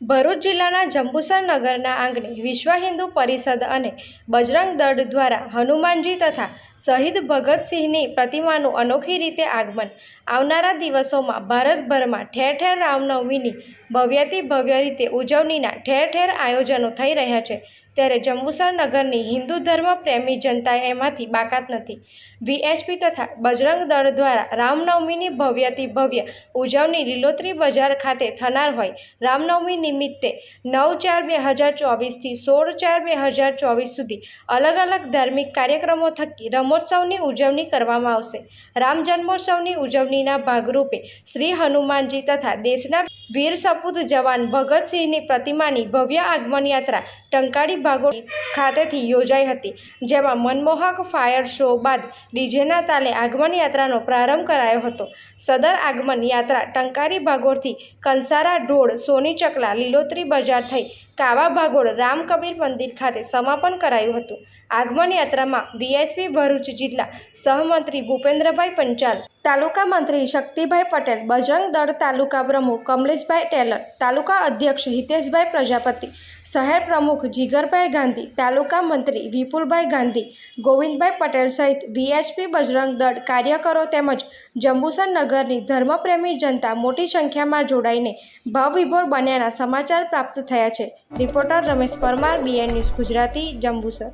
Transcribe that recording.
ભરૂચ જિલ્લાના જંબુસર નગરના આંગણે વિશ્વ હિન્દુ પરિષદ અને બજરંગ દળ દ્વારા હનુમાનજી તથા શહીદ ભગતસિંહની પ્રતિમાનું અનોખી રીતે આગમન આવનારા દિવસોમાં ભારતભરમાં ઠેર ઠેર રામનવમીની ભવ્યાતિ ભવ્ય રીતે ઉજવણીના ઠેર ઠેર આયોજનો થઈ રહ્યા છે. ત્યારે જંબુસર નગરની હિન્દુ ધર્મ પ્રેમી જનતા એમાંથી બાકાત નથી. વીએચપી તથા બજરંગ દળ દ્વારા રામનવમીની ભવ્યથી ભવ્ય ઉજવણી લીલોતરી બજાર ખાતે થનાર હોય રામનવમી નિમિત્તે નવ ચાર બે હજાર ચોવીસથી સોળ ચાર બે હજાર ચોવીસ સુધી અલગ અલગ ધાર્મિક કાર્યક્રમો થકી રમોત્સવની ઉજવણી કરવામાં આવશે. રામ જન્મોત્સવની ઉજવણીના ભાગરૂપે શ્રી હનુમાનજી તથા દેશના વીર સપૂત જવાન ભગતસિંહની પ્રતિમાની ભવ્ય આગમન યાત્રા ટંકાળી ભાગોળ ખાતેથી યોજાઈ હતી, જેમાં મનમોહક ફાયર શો બાદ ડીજેના તાલે આગમન યાત્રાનો પ્રારંભ કરાયો હતો. સદર આગમન યાત્રા ટંકારી ભાગોળથી કંસારા ઢોળ, સોની ચકલા લીલોતરી બજાર થઈ કાવા ભાગોળ રામ કબીર મંદિર ખાતે સમાપન કરાયું હતું. આગમન યાત્રામાં વીએચપી ભરૂચ જિલ્લા સહમંત્રી ભૂપેન્દ્રભાઈ પંચાલ તાલુકા મંત્રી શક્તિભાઈ પટેલ, બજરંગ દળ તાલુકા પ્રમુખ કમલેશભાઈ ટેલર, તાલુકા અધ્યક્ષ હિતેશભાઈ પ્રજાપતિ, શહેર પ્રમુખ જીગરભાઈ ગાંધી, તાલુકા મંત્રી વિપુલભાઈ ગાંધી, ગોવિંદભાઈ પટેલ સહિત વીએચપી બજરંગ દળ કાર્યકરો તેમજ જંબુસર નગરની ધર્મપ્રેમી જનતા મોટી સંખ્યામાં જોડાઈને ભાવવિભોર બન્યાના સમાચાર પ્રાપ્ત થયા છે. Reporter Ramesh Parmar BN news Gujarati, Jambusar.